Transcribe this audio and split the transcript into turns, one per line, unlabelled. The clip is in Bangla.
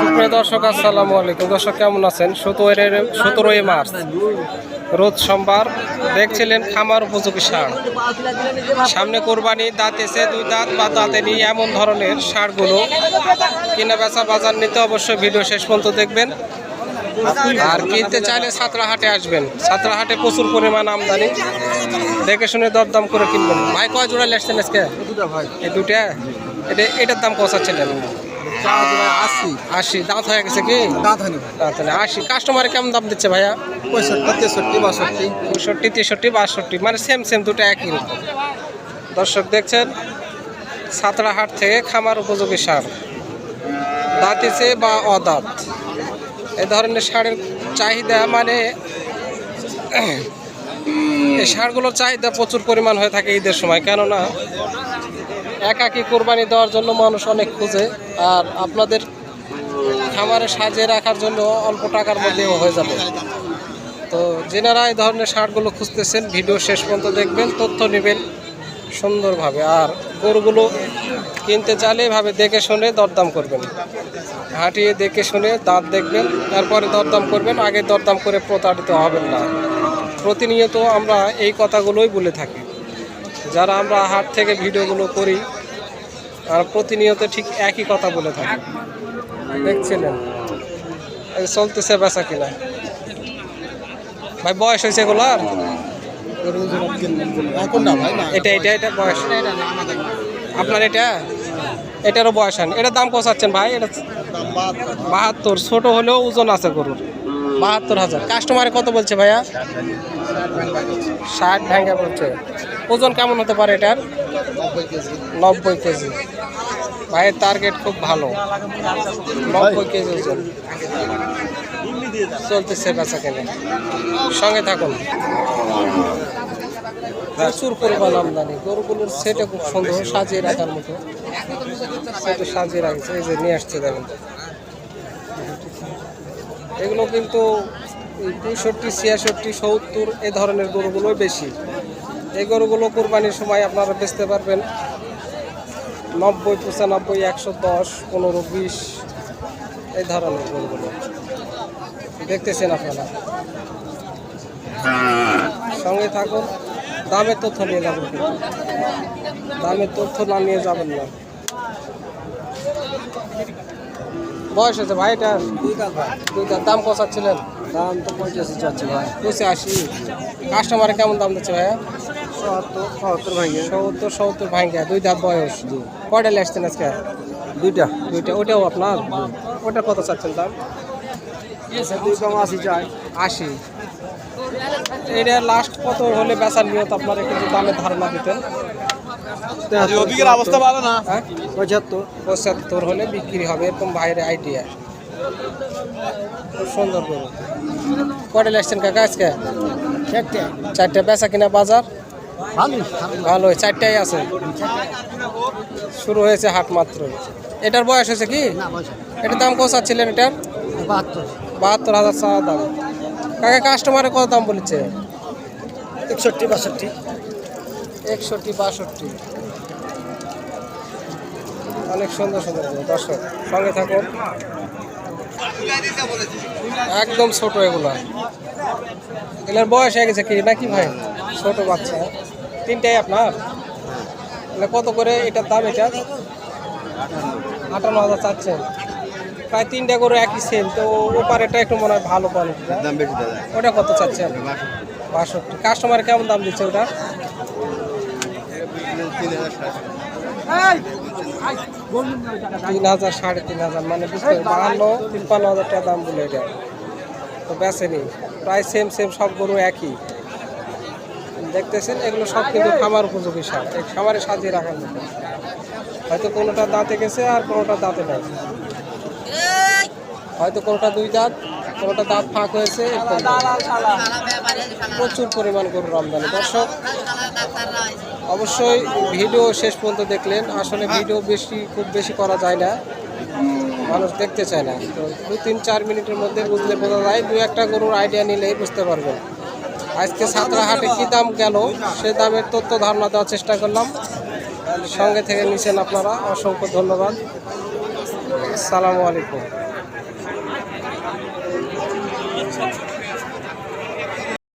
সুপ্রিয় দর্শক আসসালামু আলাইকুম। দর্শক কেমন আছেন? সতেরো সতেরোই মার্চ রোজ সোমবার। দেখছিলেন খামার উপযোগী সার। সামনে কোরবানি দাঁত এসে দুই দাঁত বা দাঁতে নিয়ে এমন ধরনের সারগুলো কিনা বেচা বাজার নিতে অবশ্যই ভিডিও শেষ পর্যন্ত দেখবেন। আর কিনতে চাইলে ছাত্রাহাটে আসবেন। ছাত্রাহাটে প্রচুর পরিমাণ আমদানি। দেখে শুনে দরদাম করে কিনবেন। ভাই কয় জোড়া লেসছেন আজকে? এই দুটা এটা এটার দাম কষাচ্ছিলেন
আশি।
আশি। দাঁত হয়ে গেছে কি?
দাঁত হয়নি
দাঁত আশি। কাস্টমারে কেমন দাম দিচ্ছে ভাইয়া?
পঁয়ষট্টি তেষট্টি বাষট্টি।
পঁয়ষট্টি তেষট্টি বাষট্টি। মানে সেম সেম দুটো একই রকম। দর্শক দেখছেন সাতরাহাট থেকে খামার উপযোগী সার। দাঁতিছে বা অদাঁত। এ ধরনের সারের চাহিদা মানে এই সারগুলোর চাহিদা প্রচুর পরিমাণ হয়ে থাকে ঈদের সময়। কেননা একাকি কোরবানি দেওয়ার জন্য মানুষ অনেক খুঁজে, আর আপনাদের খামারে সাজিয়ে রাখার জন্য অল্প টাকার মধ্যেও হয়ে যাবে। তো যেনারা এই ধরনের শার্টগুলো খুঁজতেছেন, ভিডিও শেষ পর্যন্ত দেখবেন, তথ্য নেবেন সুন্দরভাবে। আর গরুগুলো কিনতে চাইলে এভাবে দেখে শুনে দরদাম করবেন। হাঁটিয়ে দেখে শুনে দাঁত দেখবেন, তারপরে দরদাম করবেন, আগে দরদাম করে প্রতারিত হবেন না। প্রতিনিয়ত আমরা এই কথাগুলোই বলে থাকি। যারা আমরা হাট থেকে ভিডিওগুলো করি আর প্রতিনিয়ত ঠিক একই কথা বলে থাকি। দেখছিলেন? এই চলতেছে বেচা কিনা। ভাই বয়স হয়েছে এগুলার এটা এটা এটা বয়স। আপনার এটা? এটারও বয়স হয়নি এটার দাম কষাচ্ছেন ভাই? এটা বাহাত্তর। ছোট হলেও ওজন আছে গরুর। বাহাত্তর হাজার। কাস্টমারে কত বলছে ভাইয়া? ষাট ভেঙে বলছে। ওজন কেমন হতে পারে এটার? নব্বই কেজি। ভাইয়ের টার্গেট খুব ভালো। নব্বই কেজি ওজন। চলতেছে বেচা কেনে। সঙ্গে থাকুন। প্রচুর পরিমাণ আমদানি। গরুগুলোর সেটা খুব সুন্দর। সাজিয়ে রাখার মতো। সেটা সাজিয়ে রাখছে। এই যে নিয়ে আসছে দেখেন। এগুলো কিন্তু পঁয়ষট্টি ছিয়াষট্টি সত্তর এ ধরনের গরুগুলোই বেশি। এই গরুগুলো কোরবানির সময় আপনারা বেচতে পারবেন। নব্বই পঁচানব্বই একশো দশ পনেরো বিশ এই ধরনের গরুগুলো। দেখতেছেন আপনারা। সঙ্গে থাকুন দামের তথ্য নিয়ে যাবেন দামের তথ্য না নিয়ে যাবেন না। বয়স আছে ভাই এটার দুইটার দাম কষাচ্ছিলেন?
দাম তো পঁচাশি যাচ্ছে ভাই।
পঁচে আশি কাস্টমারে কেমন দাম দিচ্ছে ভাইয়া?
সত্তর সত্তর ভাঙে।
সত্তর সত্তর ভাঙ্গা দুই দাঁত বয়স কয়টা লেসছেন আজকে?
দুইটা।
দুইটা। ওটাও আপনার? ওটা কত চাচ্ছেন দাম?
দুই কম আশি চাই।
আশি। এটা লাস্ট কত হলে বেচার নিয়ত আপনার একটু যদি দামের ধারণা দিতেন?
ওদিকের অবস্থা ভালো না?
হ্যাঁ?
পঁচাত্তর।
পঁচাত্তর হলে বিক্রি হবে এরকম বাইরে আইডিয়া খুব সুন্দর গরু। কয়টা লেসছেন কাকা আজকে?
চারটে।
চারটে। বেচা কিনা বাজার?
ভালো
চারটাই আছে। শুরু হয়েছে হাট মাত্র। এটার বয়স হয়েছে কি? এটার দাম কত চাচ্ছিলেন এটার?
বাহাত্তর।
বাহাত্তর হাজার চাওয়া দাম। কাকা কাস্টমারে কত দাম বলেছে?
একষট্টি বাষট্টি।
একষট্টি বাষট্টি। অনেক সুন্দর সুন্দর। দর্শক। সঙ্গে থাকুন। একদম ছোট এগুলো। এগুলোর বয়স হয়ে গেছে কি? নাকি ভাই? ছোট বাচ্চা। তিনটাই আপনার? মানে কত করে? এটার দাম এটা? আটান্ন হাজার চাচ্ছেন প্রায় তিনটা করে একই সেম তো ওপারেটা একটু মনে হয় ভালো কোয়ালিটিটা
দাদা।
ওটা কত চাচ্ছেন বাষট্টি। কাস্টমার কেমন দাম দিচ্ছে ওটা?
তিন হাজার,
সাড়ে তিন হাজার মানে বুঝতে বাহান্ন, তিপ্পান্ন হাজার টাকা দাম বলে এটা। তো বেচেনি প্রায় সেম সেম সব গরু একই। দেখতেছেন, এগুলো সব কিন্তু খামার উপযোগী সার। এই খামারে সাজিয়ে রাখার মতো। হয়তো কোনোটা দাঁতে গেছে আর কোনোটা দাঁতে নাই। হয়তো কোনোটা দুই দাঁত কোনোটা দাঁত ফাঁক হয়েছে। প্রচুর পরিমাণ গরুর আমদানি দর্শক, অবশ্যই ভিডিও শেষ পর্যন্ত দেখলেন। আসলে ভিডিও বেশি, খুব বেশি করা যায় না। মানুষ দেখতে চায় না। তো দু তিন চার মিনিটের মধ্যে বুঝলে বোঝা যায়, দু একটা গরুর আইডিয়া নিলেই বুঝতে পারবেন। আজকে সাতরাহাটে কী দাম গেল, সে দামের তথ্য ধারণা দেওয়ার চেষ্টা করলাম। সঙ্গে থেকে নিছেন আপনারা। অসংখ্য ধন্যবাদ। আসসালামু আলাইকুম।